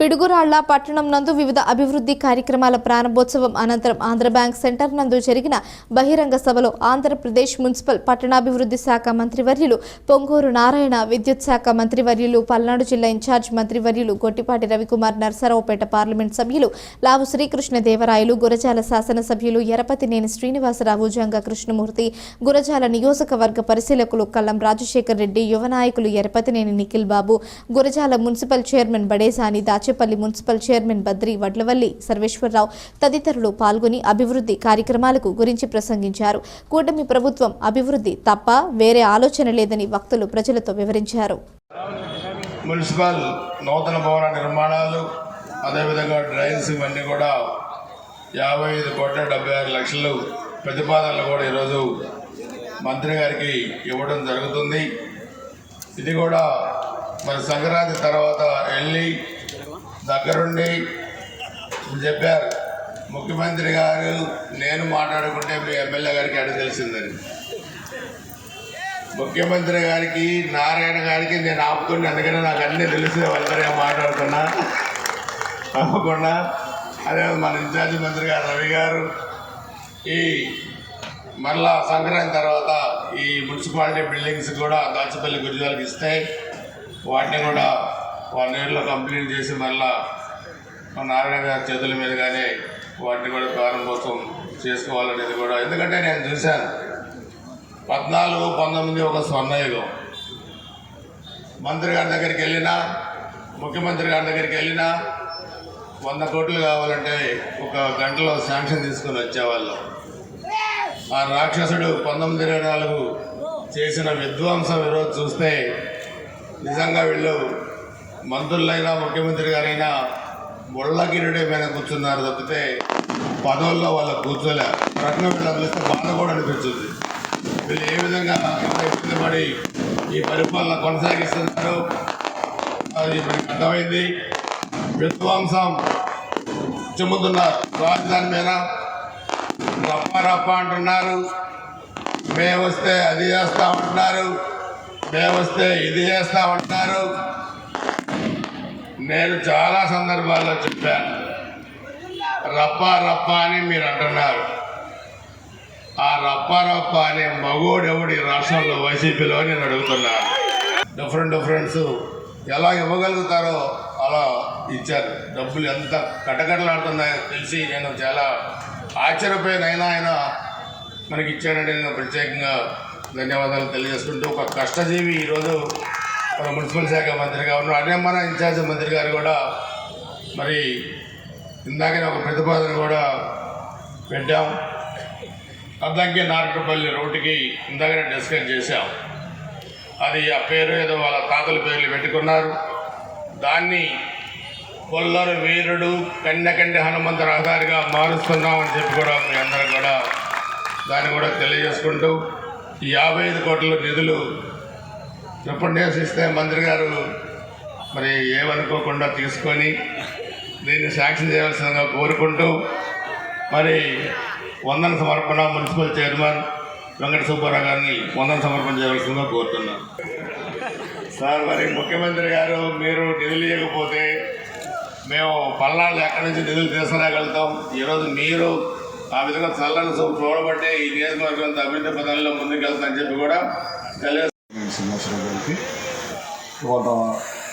పిడుగురాళ్ళ పట్టణం నందు వివిధ అభివృద్ధి కార్యక్రమాల ప్రారంభోత్సవం అనంతరం ఆంధ్ర బ్యాంక్ సెంటర్ నందు జరిగిన బహిరంగ సభలో ఆంధ్రప్రదేశ్ మున్సిపల్ పట్టణాభివృద్ధి శాఖ మంత్రివర్యులు పొంగూరు నారాయణ విద్యుత్ శాఖ మంత్రివర్యులు పల్నాడు జిల్లా ఇన్ఛార్జ్ మంత్రివర్యులు గొట్టిపాటి రవికుమార్ నర్సరావుపేట పార్లమెంట్ సభ్యులు లావు శ్రీకృష్ణదేవరాయలు గురజాల శాసనసభ్యులు ఎరపతినేని శ్రీనివాసరావు జంగ కృష్ణమూర్తి గురజాల నియోజకవర్గ పరిశీలకులు కల్లం రాజశేఖర్ రెడ్డి యువ నాయకులు Yarapathineni Nikhil Babu Gurajala municipal chairman Badesani Dachepalli municipal chairman Badri Vadlavalli Sarveswararao తదితరులు పాల్గొని అభివృద్ధి కార్యక్రమాలకు గురించి ప్రసంగించారు. కూటమి ప్రభుత్వం అభివృద్ధి తప్ప వేరే ఆలోచన లేదని వక్తలు ప్రజలతో వివరించారు. మున్సిపల్ నూతన భవన నిర్మాణాలు అదేవిధంగా డ్రైన్స్ ఇవన్నీ కూడా యాభై ఐదు కోట్ల డెబ్బై ఆరు లక్షలు ప్రతిపాదనలు కూడా ఈరోజు మంత్రి గారికి ఇవ్వడం జరుగుతుంది. ఇది కూడా మరి సంక్రాంతి తర్వాత వెళ్ళి దగ్గరుండి చెప్పారు. ముఖ్యమంత్రి గారు నేను మాట్లాడుకుంటే మీ ఎమ్మెల్యే గారికి అడిగి తెలిసిందని. ముఖ్యమంత్రి గారికి నారాయణ గారికి నేను ఆపుకుని అందుకనే నాకు అన్నీ తెలిసి వాళ్ళతో మాట్లాడుతున్నా. ఆపకుండా అదే మన ఇన్ఛార్జి మంత్రి గారు రవి గారు ఈ మరలా సంక్రాంతి తర్వాత ఈ మున్సిపాలిటీ బిల్డింగ్స్ కూడా దాచిపల్లి గురిజాలకు ఇస్తే వాటిని కూడా వన్ కంప్లీట్ చేసి మళ్ళా నారాయణ గారి చేతుల మీద కానీ వాటిని కూడా ప్రారంభోత్సవం చేసుకోవాలనేది కూడా ఎందుకంటే నేను చూశాను. పద్నాలుగు పంతొమ్మిది ఒక స్వర్ణయుగం. మంత్రి గారి దగ్గరికి వెళ్ళినా ముఖ్యమంత్రి గారి దగ్గరికి వెళ్ళినా వంద కోట్లు కావాలంటే ఒక గంటలో శాంక్షన్ తీసుకొని వచ్చేవాళ్ళు. ఆ రాక్షసుడు పంతొమ్మిది ఇరవై నాలుగు చేసిన విధ్వంసం ఈరోజు చూస్తే నిజంగా వీళ్ళు మంత్రులైనా ముఖ్యమంత్రి గారైనా ముళ్ళగిరిడే మీద కూర్చున్నారు తప్పితే పదవుల్లో వాళ్ళ కూర్చోలే. ఒక రకంగా వీళ్ళు పిలిస్తే బాధ కూడా అనిపించింది. వీళ్ళు ఏ విధంగా ఇబ్బంది పడి ఈ పరిపాలన కొనసాగిస్తున్నారు? అది మనకి అర్థమైంది. విధ్వంసం చెమ్ముతున్నారు. రాజధాని మీద రప్ప రప్ప అంటున్నారు. మేము వస్తే అది చేస్తామంటున్నారు మేము వస్తే ఇది చేస్తామంటున్నారు నేను చాలా సందర్భాల్లో చెప్పాను రప్ప రప్ప అని మీరు అంటున్నారు. ఆ రప్ప రప్ప అనే మగోడెవడు ఈ రాష్ట్రంలో వైసీపీలో నేను అడుగుతున్నాను. డిఫరెంట్ డిఫరెన్స్ ఎలా ఇవ్వగలుగుతారో అలా ఇచ్చారు. డబ్బులు ఎంత కటకటలాడుతున్నాయో తెలిసి నేను చాలా ఆశ్చర్యపోయిన ఆయన మనకి ఇచ్చాడంటే నేను ప్రత్యేకంగా ధన్యవాదాలు తెలియజేసుకుంటూ ఒక కష్టజీవి ఈరోజు మన మున్సిపల్ శాఖ మంత్రిగా గారు అన్నమ్మన ఇన్ఛార్జ్ మంత్రి గారు కూడా మరి ఇందాకనే ఒక ప్రతిపాదన కూడా పెట్టాం. అద్దంకి నారటపల్లి రోడ్డుకి ఇందాకనే డిస్కస్ చేశాం. అది ఆ పేరు ఏదో వాళ్ళ తాతల పేర్లు పెట్టుకున్నారు. దాన్ని కొల్లరు వీరుడు కన్యకండి హనుమంత రహదారిగా మారుస్తున్నామని చెప్పి కూడా మీ అందరం కూడా దాన్ని కూడా తెలియజేసుకుంటూ ఈ యాభై ఐదు కోట్ల నిధులు చెప్పండి ఇస్తే మంత్రి గారు మరి ఏమనుకోకుండా తీసుకొని దీన్ని శాంక్షన్ చేయవలసిందిగా కోరుకుంటూ మరి వందన సమర్పణ మున్సిపల్ చైర్మన్ వెంకట సుబ్బారావు గారిని వందన సమర్పణ చేయవలసిందిగా కోరుతున్నాను. సార్ మరి ముఖ్యమంత్రి గారు మీరు నిధులు ఇవ్వకపోతే మేము పల్నాడు ఎక్కడి నుంచి నిధులు తీసుకురాగలుగుతాం ఈరోజు మీరు ఆ విధంగా చల్లని చూడబట్టే ఈ నియోజకవర్గం అభివృద్ధి అభివృద్ధి పదంలో ముందుకెళ్తుందని చెప్పి కూడా తెలియదు సింహాసరావు గారికి వాళ్ళ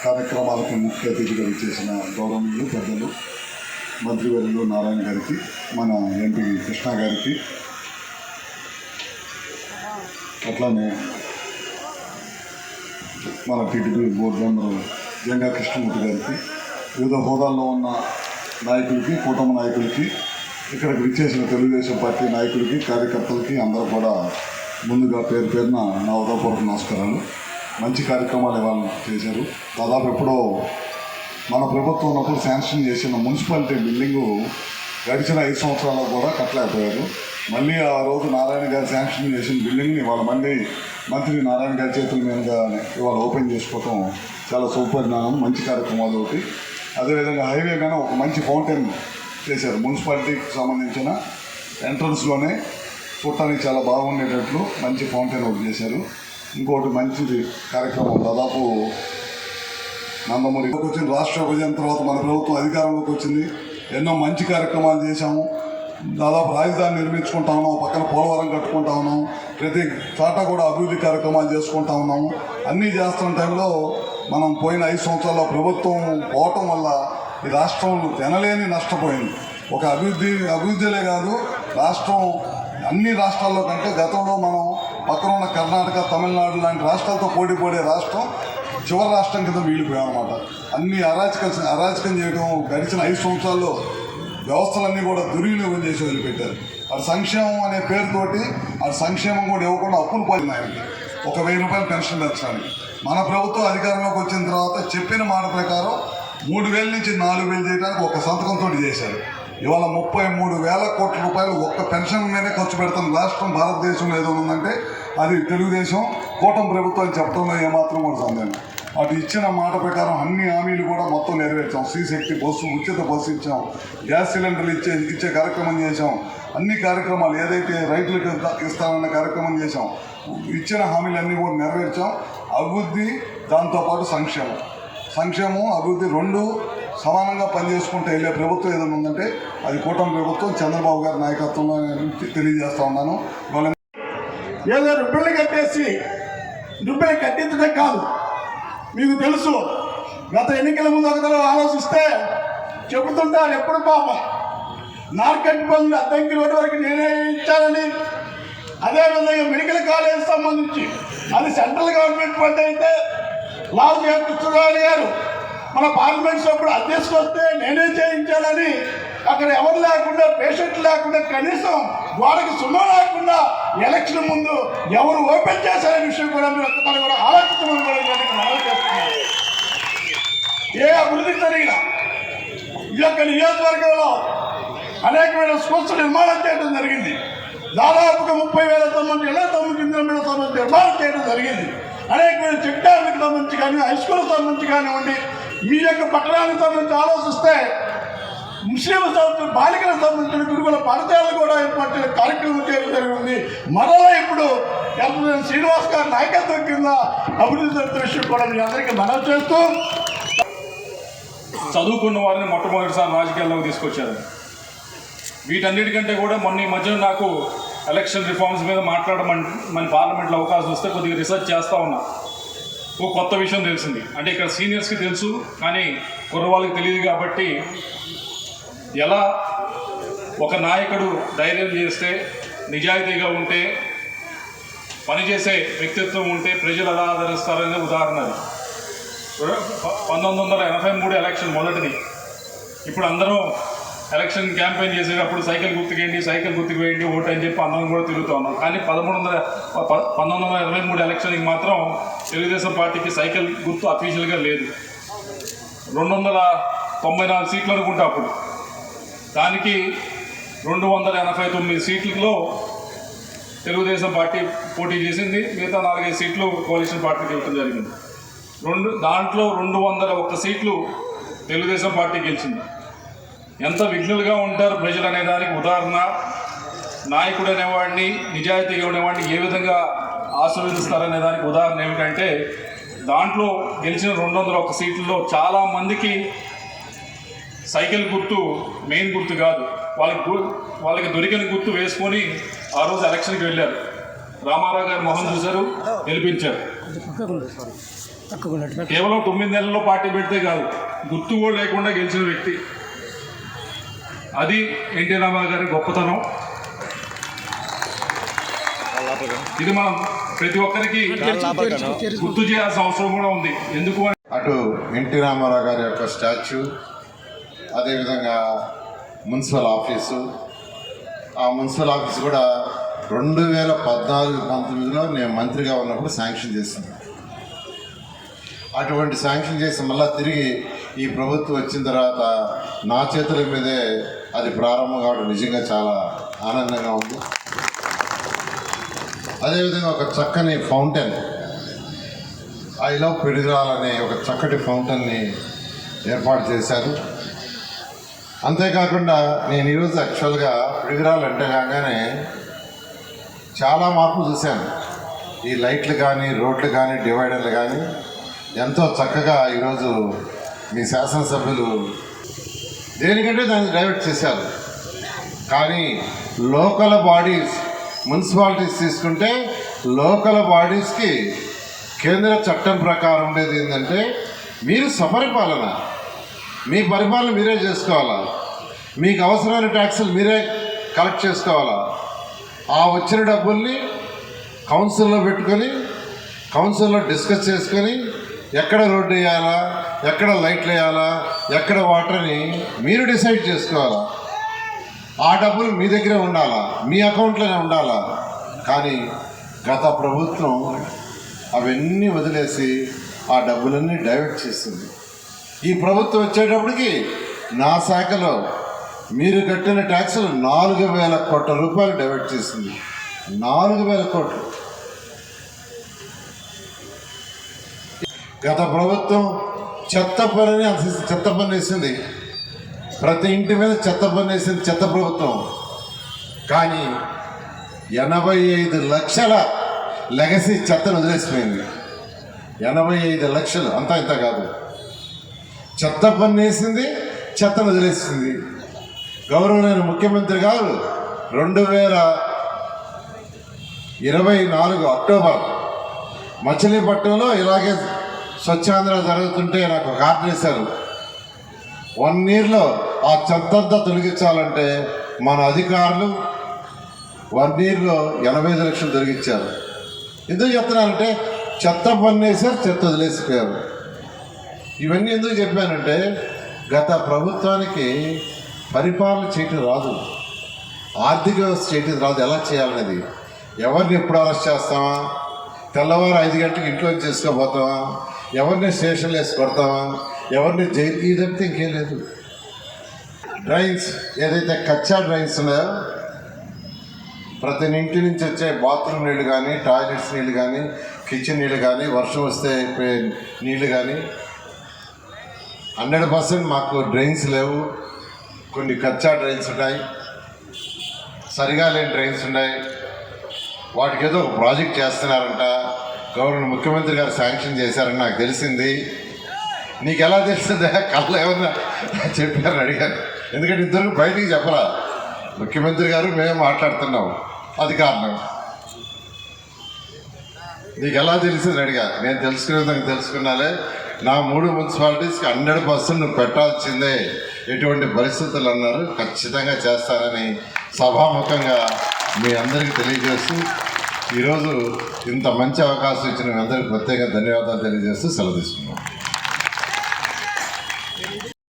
కార్యక్రమాలకు ముఖ్య అతిథిగా ఇచ్చేసిన గౌరవనీయులు పెద్దలు మంత్రివర్యులు నారాయణ గారికి మన ఎంపీ కృష్ణ గారికి అట్లానే మన TDP board member Janga Krishnamurthy గారికి వివిధ హోదాల్లో ఉన్న నాయకులకి కూటమి నాయకులకి ఇక్కడికి విచ్చేసిన తెలుగుదేశం పార్టీ నాయకులకి కార్యకర్తలకి అందరూ కూడా ముందుగా పేరు పేరున నా ఉదయపూర్వక నమస్కారాలు. మంచి కార్యక్రమాలు ఇవాళ చేశారు. దాదాపు ఎప్పుడో మన ప్రభుత్వం ఉన్నప్పుడు శాంక్షన్ చేసిన మున్సిపాలిటీ బిల్డింగు గడిచిన ఐదు సంవత్సరాల్లో కూడా కట్టలేకపోయారు. మళ్ళీ ఆ రోజు నారాయణ గారు శాంక్షన్ చేసిన బిల్డింగ్ని ఇవాళ మళ్ళీ మంత్రి నారాయణ గారి చేతుల మీదుగా ఇవాళ ఓపెన్ చేసుకోవటం చాలా సుపరిణామం మంచి కార్యక్రమాలు ఒకటి. అదేవిధంగా హైవే కానీ ఒక మంచి ఫౌంటైన్ చేశారు. మున్సిపాలిటీకి సంబంధించిన ఎంట్రన్స్లోనే చూడటానికి చాలా బాగుండేటట్లు మంచి ఫౌంటైన్ ఒకటి చేశారు. ఇంకోటి మంచిది కార్యక్రమం దాదాపు నందమూరి. వచ్చింది రాష్ట్ర విభజన తర్వాత మన ప్రభుత్వం అధికారంలోకి వచ్చింది. ఎన్నో మంచి కార్యక్రమాలు చేశాము. దాదాపు రాజధాని నిర్మించుకుంటా ఉన్నాం. పక్కన పోలవరం కట్టుకుంటా ఉన్నాం. ప్రతి చోట కూడా అభివృద్ధి కార్యక్రమాలు చేసుకుంటా ఉన్నాము అన్నీ చేస్తున్న టైంలో మనం పోయిన ఐదు సంవత్సరాల్లో ప్రభుత్వం పోవటం వల్ల ఈ రాష్ట్రం తినలేని నష్టపోయింది. ఒక అభివృద్ధి అభివృద్ధిలే కాదు రాష్ట్రం అన్ని రాష్ట్రాల్లో కంటే గతంలో మనం పక్కన ఉన్న కర్ణాటక తమిళనాడు లాంటి రాష్ట్రాలతో పోటీ పడే రాష్ట్రం చివరి రాష్ట్రం కింద మిగిలిపోయాం అనమాట అన్ని అరాచక అరాచకం చేయడం గడిచిన ఐదు సంవత్సరాల్లో వ్యవస్థలన్నీ కూడా దుర్వినియోగం చేసి వదిలిపెట్టారు. అది సంక్షేమం అనే పేరుతోటి అది సంక్షేమం కూడా ఇవ్వకుండా అప్పులు పోయింది ఆయనకి ఒక వెయ్యి రూపాయలు పెన్షన్ పెంచడానికి. మన ప్రభుత్వం అధికారంలోకి వచ్చిన తర్వాత చెప్పిన మాట ప్రకారం మూడు వేల నుంచి నాలుగు వేలు చేయడానికి ఒక సంతకంతో చేశారు. ఇవాళ ముప్పై మూడు వేల కోట్ల రూపాయలు ఒక్క పెన్షన్ మీదనే ఖర్చు పెడతాం. రాష్ట్రం భారతదేశంలో ఏదో ఉందంటే అది తెలుగుదేశం కూటమి ప్రభుత్వం చెప్పడంలో ఏమాత్రం కూడా సందేహం అటు ఇచ్చిన మాట ప్రకారం అన్ని హామీలు కూడా మొత్తం నెరవేర్చాం. శక్తి బస్సు ఉచిత బస్సు ఇచ్చాం. గ్యాస్ సిలిండర్లు ఇచ్చే ఇచ్చే కార్యక్రమం చేశాం. అన్ని కార్యక్రమాలు ఏదైతే రైతులకు ఇస్తానన్న కార్యక్రమం చేశాం. ఇచ్చిన హామీలన్నీ కూడా నెరవేర్చాం. అభివృద్ధి దాంతోపాటు సంక్షేమం. సంక్షేమం అభివృద్ధి రెండు సమానంగా పనిచేసుకుంటూ వెళ్ళే ప్రభుత్వం ఏదైనా ఉందంటే అది కూటమి ప్రభుత్వం చంద్రబాబు గారి నాయకత్వంలో తెలియజేస్తా ఉన్నాను. ఏదో రుబ్బిళ్ళు కట్టేసి రుబ్బిళ్ళు కట్టించడం కాదు. మీకు తెలుసు గత ఎన్నికల ముందు ఒకరు ఆలోచిస్తే చెబుతుంటారు ఎప్పుడు పాప. నార్కెట్ పనులు అద్దంకి రోడ్డు వరకు నేనే ఇచ్చానని. అదేవిధంగా మెడికల్ కాలేజ్ సంబంధించి అది సెంట్రల్ గవర్నమెంట్ ఫండ్ అయితే లాల్ గారు మన పార్లమెంట్ సభ్యుడు అధ్యక్షుడు వస్తే నేనే చేయించాలని. అక్కడ ఎవరు లేకుండా పేషెంట్ లేకుండా కనీసం వాళ్ళకి సున్నా లేకుండా ఎలక్షన్ ముందు ఎవరు ఓపెన్ చేశారనే విషయం కూడా మీరు ఒక్కసారి కూడా ఆలోచించమని కూడా మనవి ఏ అభివృద్ధి జరిగినా ఈ యొక్క నియోజకవర్గంలో అనేకమైన స్కూల్స్ నిర్మాణం చేయడం జరిగింది. దాదాపుగా ముప్పై వేల తొమ్మిది ఎలా తొమ్మిది ఇంద్రమేళ సంబంధించి నిర్మాణం చేయడం జరిగింది. అనేకమైన చెక్ డ్యామ్లకు సంబంధించి కానీ హై స్కూల్ సంబంధించి కానివ్వండి మీ యొక్క పట్టణానికి సంబంధించి ఆలోచిస్తే ముస్లిం సంబంధించిన బాలికలకు సంబంధించిన గురుకుల పాఠశాలలు కూడా ఏర్పాటు కార్యక్రమం చేయడం జరిగింది. మరలా ఇప్పుడు ఎల్పీ శ్రీనివాస్ గారి నాయకత్వం కింద అభివృద్ధి జరుగుతున్న విషయం కూడా మీ అందరికీ మనం చేస్తూ చదువుకున్న వారిని మొట్టమొదటిసారి రాజకీయాల్లోకి తీసుకొచ్చారు. వీటన్నిటికంటే కూడా మొన్న ఈ మధ్యన నాకు ఎలక్షన్ రిఫార్మ్స్ మీద మాట్లాడమని మన పార్లమెంట్లో అవకాశం వస్తే కొద్దిగా రీసెర్చ్ చేస్తూ ఉన్నా. ఓ కొత్త విషయం తెలిసింది. అంటే ఇక్కడ సీనియర్స్కి తెలుసు కానీ కుర్రవాళ్ళకి తెలియదు కాబట్టి ఎలా ఒక నాయకుడు ధైర్యం చేస్తే నిజాయితీగా ఉంటే పనిచేసే వ్యక్తిత్వం ఉంటే ప్రజలు ఎలా ఆదరిస్తారనే ఉదాహరణ అది. పంతొమ్మిది వందల ఎనభై మూడు ఎలక్షన్ మొదటిది. ఇప్పుడు అందరం ఎలక్షన్ క్యాంపెయిన్ చేసేటప్పుడు సైకిల్ గుర్తుకేయండి సైకిల్ గుర్తుకు వేయండి ఓటు అని చెప్పి అందరం కూడా తిరుగుతూ ఉన్నాం. కానీ పదమూడు వందల ప- పంతొమ్మిది వందల ఇరవై మూడు ఎలక్షన్కి మాత్రం తెలుగుదేశం పార్టీకి సైకిల్ గుర్తు అఫీషియల్గా లేదు. రెండు వందల తొంభై నాలుగు సీట్లు అనుకుంటే అప్పుడు. దానికి రెండు వందల ఎనభై తొమ్మిది సీట్లలో తెలుగుదేశం పార్టీ పోటీ చేసింది. మిగతా నాలుగైదు సీట్లు కోalition పార్టీకి ఇవ్వడం జరిగింది. రెండు దాంట్లో రెండు వందల ఒక్క సీట్లు తెలుగుదేశం పార్టీ గెలిచింది. ఎంత విఘ్నులుగా ఉంటారు ప్రజలు అనే దానికి ఉదాహరణ. నాయకుడు అనేవాడిని నిజాయితీగా ఉండేవాడిని ఏ విధంగా ఆశీర్వదిస్తారనే దానికి ఉదాహరణ ఏమిటంటే దాంట్లో గెలిచిన రెండు వందల ఒక్క సీట్లలో చాలా మందికి సైకిల్ గుర్తు మెయిన్ గుర్తు కాదు. వాళ్ళకి వాళ్ళకి దొరికిన గుర్తు వేసుకొని ఆ రోజు ఎలక్షన్కి వెళ్ళారు. రామారావు గారు మొహం చూశారు గెలిపించారు. కేవలం తొమ్మిది నెలల్లో పార్టీ పెడితే కాదు గుర్తు కూడా లేకుండా గెలిచిన వ్యక్తి. అది ఎన్టీ రామారావు గారి గొప్పతనం. ఇది మనం ప్రతి ఒక్కరికి గుర్తు చేయాల్సిన అవసరం కూడా ఉంది. ఎందుకు అటు ఎన్టీ రామారావు గారి యొక్క స్టాచ్యూ అదేవిధంగా మున్సిపల్ ఆఫీసు. ఆ మున్సిపల్ ఆఫీస్ కూడా రెండు వేల పద్నాలుగు పంతొమ్మిదిలో నేను మంత్రిగా ఉన్నప్పుడు శాంక్షన్ చేసింది. అటువంటి శాంక్షన్ చేసి మళ్ళీ తిరిగి ఈ ప్రభుత్వం వచ్చిన తర్వాత నా చేతుల మీదే అది ప్రారంభం కావడం నిజంగా చాలా ఆనందంగా ఉంది. అదేవిధంగా ఒక చక్కని ఫౌంటైన్ ఐ లవ్ పిడుగురాల్ అనే ఒక చక్కటి ఫౌంటైన్ని ఏర్పాటు చేశారు. అంతేకాకుండా నేను ఈరోజు యాక్చువల్గా పిడుగురాలు అంటే కాగానే చాలా మార్పులు చూశాను. ఈ లైట్లు కానీ రోడ్లు కానీ డివైడర్లు కానీ ఎంతో చక్కగా ఈరోజు మీ శాసనసభ్యులు దేనికంటే దాన్ని డైవర్ట్ చేశారు. కానీ లోకల్ బాడీస్ మున్సిపాలిటీస్ తీసుకుంటే లోకల్ బాడీస్కి కేంద్ర చట్టం ప్రకారం ఉండేది ఏంటంటే మీరు సపరిపాలన మీ పరిపాలన మీరే చేసుకోవాలా. మీకు అవసరమైన ట్యాక్సులు మీరే కలెక్ట్ చేసుకోవాలా. ఆ వచ్చిన డబ్బుల్ని కౌన్సిల్లో పెట్టుకొని కౌన్సిల్లో డిస్కస్ చేసుకొని ఎక్కడ రోడ్డు వేయాలా ఎక్కడ లైట్లు వేయాలా ఎక్కడ వాటర్ని మీరు డిసైడ్ చేసుకోవాలా? ఆ డబ్బులు మీ దగ్గరే ఉండాలా? మీ అకౌంట్లోనే ఉండాలా? కానీ గత ప్రభుత్వం అవన్నీ వదిలేసి ఆ డబ్బులన్నీ డైవర్ట్ చేస్తుంది ఈ ప్రభుత్వం వచ్చేటప్పటికి నా శాఖలో మీరు కట్టిన ట్యాక్సులు నాలుగు వేల కోట్ల రూపాయలు డైవర్ట్ చేసింది. నాలుగు వేల కోట్లు. గత ప్రభుత్వం చెత్త పనిని చెత్త పని వేసింది. ప్రతి ఇంటి మీద చెత్త పని వేసింది చెత్త ప్రభుత్వం. కానీ ఎనభై ఐదు లక్షల లెగసీ చెత్తను వదిలేసిపోయింది. ఎనభై ఐదు లక్షలు అంతా ఇంత కాదు. చెత్త పన్ను వేసింది చెత్తను వదిలేసింది. గౌరవనీయ ముఖ్యమంత్రి గారు రెండు వేల ఇరవై నాలుగు అక్టోబర్ మచిలీపట్నంలో ఇలాగే స్వచ్ఛాంధ్ర జరుగుతుంటే నాకు ఒక ఆర్డర్ వేశారు. వన్ ఇయర్లో ఆ చెత్తంతా తొలగించాలంటే మన అధికారులు వన్ ఇయర్లో ఎనభై ఐదు లక్షలు తొలగించారు. ఎందుకు చెప్తున్నానంటే చెత్త పన్నేసారు చెత్త వదిలేసిపోయారు. ఇవన్నీ ఎందుకు చెప్పానంటే గత ప్రభుత్వానికి పరిపాలన చేయటం రాదు. ఆర్థిక వ్యవస్థ చేయటం రాదు. ఎలా చేయాలనేది? ఎవరిని ఎప్పుడు అరెస్ట్ చేస్తామా? తెల్లవారు ఐదు గంటలకు ఇంట్లో చేసుకోబోతామా ఎవరిని స్టేషన్లో వేసి కొడతామా ఎవరిని జైలు ఈ తప్పితే ఇంకేం లేదు. డ్రైన్స్ ఏదైతే కచ్చా డ్రైన్స్ ఉన్నాయో ప్రతి ఇంటి నుంచి వచ్చే బాత్రూమ్ నీళ్ళు కానీ టాయిలెట్స్ నీళ్ళు కానీ కిచెన్ నీళ్ళు కానీ వర్షం వస్తే నీళ్ళు కానీ హండ్రెడ్ పర్సెంట్ మాకు డ్రైన్స్ లేవు. కొన్ని కచ్చా డ్రైన్స్ ఉన్నాయి సరిగా లేని డ్రైన్స్ ఉన్నాయి. వాటికి ఏదో ఒక ప్రాజెక్ట్ చేస్తున్నారంట. గవర్నర్ ముఖ్యమంత్రి గారు శాంక్షన్ చేశారని నాకు తెలిసింది. నీకు ఎలా తెలిసిందే? కళ్ళు ఏమన్నా చెప్పారని అడిగాను. ఎందుకంటే ఇద్దరు బయటికి చెప్పరా? ముఖ్యమంత్రి గారు మేము మాట్లాడుతున్నాం. అది కారణం. నీకు ఎలా తెలిసింది అడిగా. నేను తెలుసుకునే విధంగా తెలుసుకున్నాలే. నా మూడు మున్సిపాలిటీస్కి హండ్రెడ్ పర్సెంట్ నువ్వు పెట్టాల్సిందే. ఎటువంటి పరిస్థితులు అన్నారు. ఖచ్చితంగా చేస్తారని సభాముఖంగా మీ అందరికీ తెలియజేస్తూ ఈరోజు ఇంత మంచి అవకాశం ఇచ్చిన మీ అందరికీ ప్రత్యేక ధన్యవాదాలు తెలియజేస్తూ సెలవు తీసుకున్నాం